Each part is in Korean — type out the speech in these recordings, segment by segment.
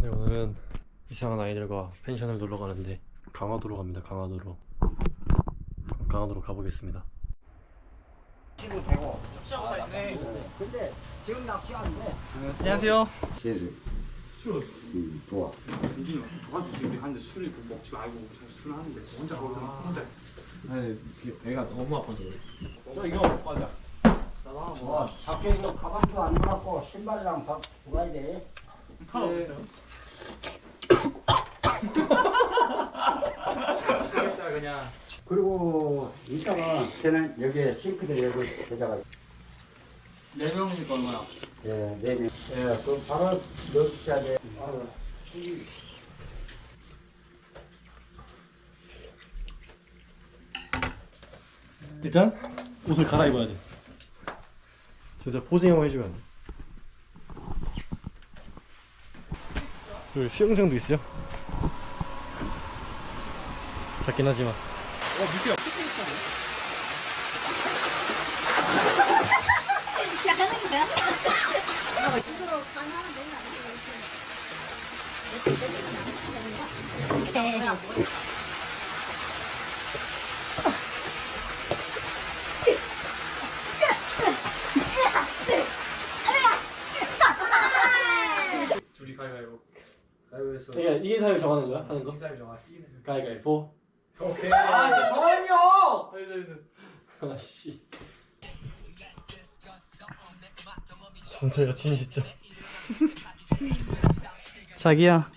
네, 오늘은 이상한 아이들과 펜션을 놀러 가는데 강화도로 갑니다. 강화도로. 강화도로 가보겠습니다. 치고 되고. 근데 지금 낚시하는데 안녕하세요. 계속 술 음, 좋아. 민준이 도와주지 우리 하는데 술을 그 먹지 말고 술 하는데 혼자 거기서 혼자 배가 너무 아파서. 저 이거 먹고 하자 어, 밖에 이거 가방도 안 넣어갖고 신발이랑 밥 들어가야 돼. 칼 없어요? 그냥. 그리고 이따가 쟤는 여기에 싱크대 여기 대자가 네 명이니까 얼마야? 예, 네 명. 예, 그 바로 넣으셔야 돼. 바로. 일단 옷을 갈아입어야 돼. 진짜 포징 한번 해주면 안 돼. 그리고 수영장도 있어요. 작긴 하지만. 하는 거야? 이거 가능하면 되는 거 아니야? 둘이 가위바위보 가위바위보. 그러니까 이게 사유 정하는 거야? 하는 거? 인사를 정하 가위가위보. 오케이 아 진짜 성원이 형. 아씨. 정태가 진실죠. 자기야.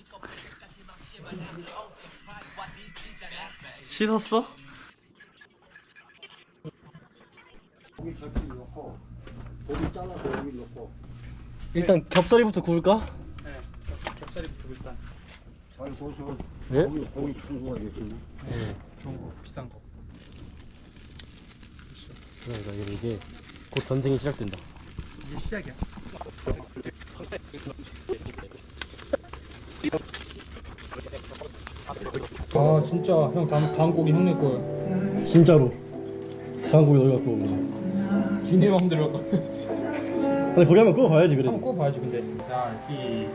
씻었어? 고기 접시 넣고, 고기 잘라서 여기 넣고, 일단 겹살이부터 구울까? 네 겹살이부터 일단 잘 구워서 네? 고기, 고기 청구하겠습니다. 네. 좋은 거 비싼 거 그러니까 이게, 이게 곧 전쟁이 시작된다. 이제 시작이야 아 진짜 형 다음 다음 곡이 형네 거야 진짜로. 다음 곡에 너희 갖고 오면. 니네 마음대로 할까? 근데 거기 한번 끄어봐야지 그래. 한번 꼽아야지 근데 자 시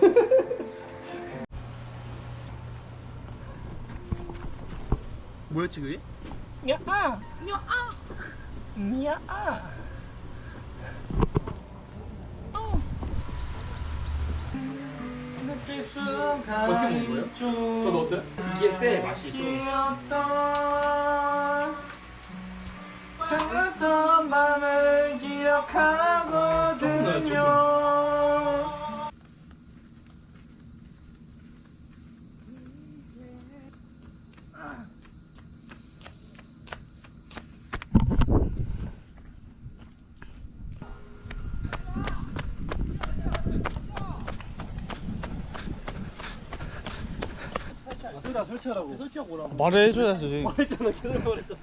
뭐였지 그게? 야아! 야아! 야아! 어떻게 먹는 거예요? 저 넣었어요? 이게 쎄 맛이 좀 참았던 맘을 기억하거든요. 설치하라 설치하라고. 설치하고 오라고. 말을 해줘야지. 말했잖아 계속 말했잖아.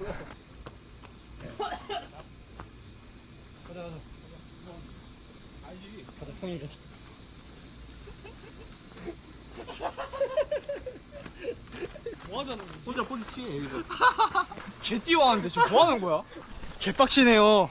혼자 포즈 치네 여기서. 개 뛰어왔는데 지금 뭐 하는 거야? 개빡치네요.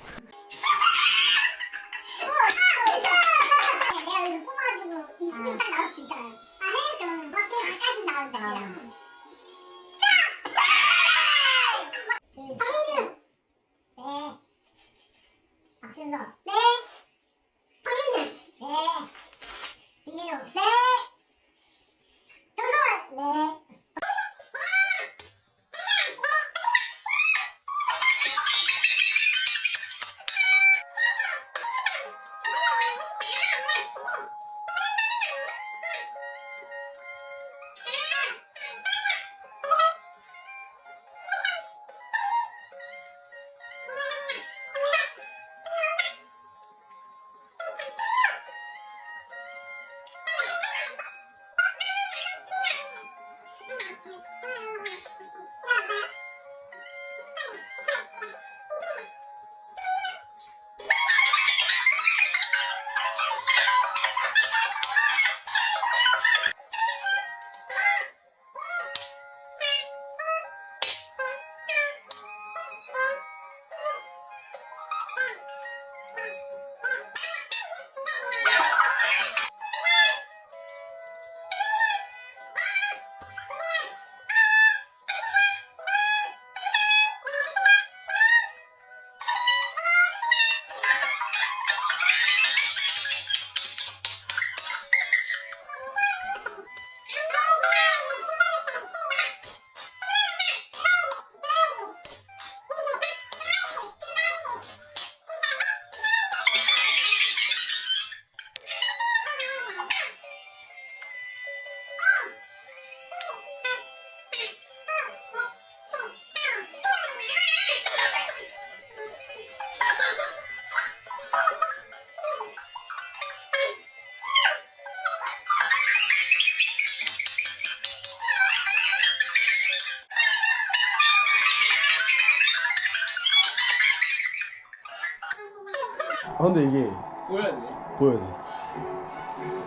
아 근데 이게 보여야 돼. 보여야 돼.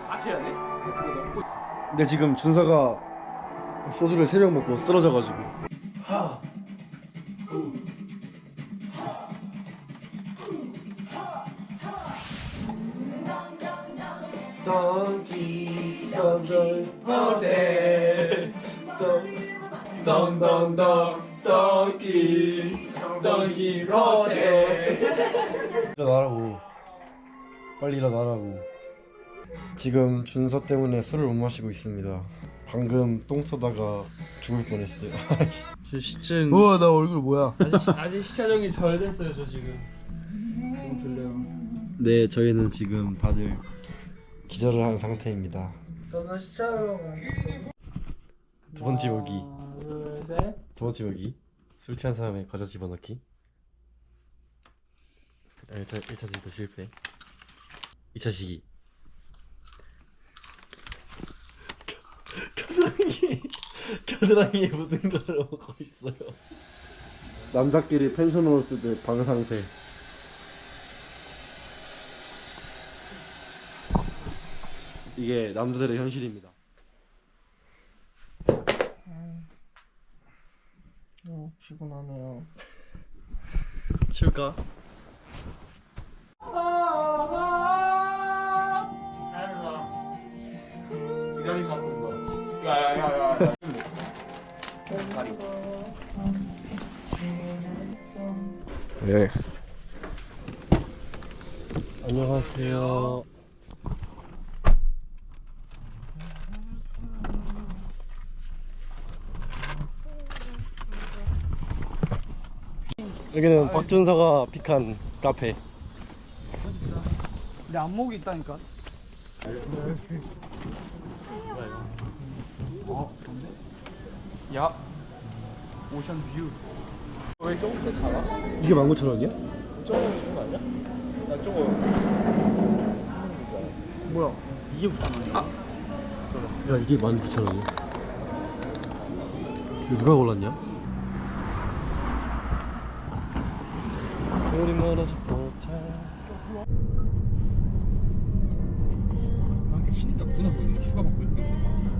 아셔야 돼. 넣고. 근데 지금 준서가 소주를 세병 먹고 쓰러져가지고. 덩기 덩덩 호텔 덩덩덩 덩기 덩기 호텔 일어나라고. 빨리 일어나라고. 지금 준서 때문에 술을 못 마시고 있습니다. 방금 똥 싸다가 죽을 뻔했어요. 저 시즌 우와 나 얼굴 뭐야? 아직 아직 시차적이 절 됐어요 저 지금. 너무 졸려요. 네 저희는 지금 다들 기절을 한 상태입니다. 저는 시차요. 두 번째 보기. 둘 셋. 두 번째 보기. 술 취한 사람의 과자 집어넣기 1차, 1차 시도 실패. 2차 시기. 겨드랑이 겨드랑이에 묻은 거를 먹고 있어요. 남자끼리 펜션으로 쓰듯 방 상태. 이게 남자들의 현실입니다. 어 피곤하네요. 칠까? 야야야야. 네. 안녕하세요. 여기는 박준서가 픽한 카페. 내 안목이 있다니까. 어, 좋네. 야, 오션 뷰. 왜 조금 더 작아? 이게 19,000원이야? 조금 있는 거 아니야? 나 저거. 뭐야? 이게 9천 원이야? 아, 야, 이게 19,000원이야? 이거 누가 골랐냐? 우리 멀어서 도착. 신인가 누나 보이는 거 휴가 받고 있는 거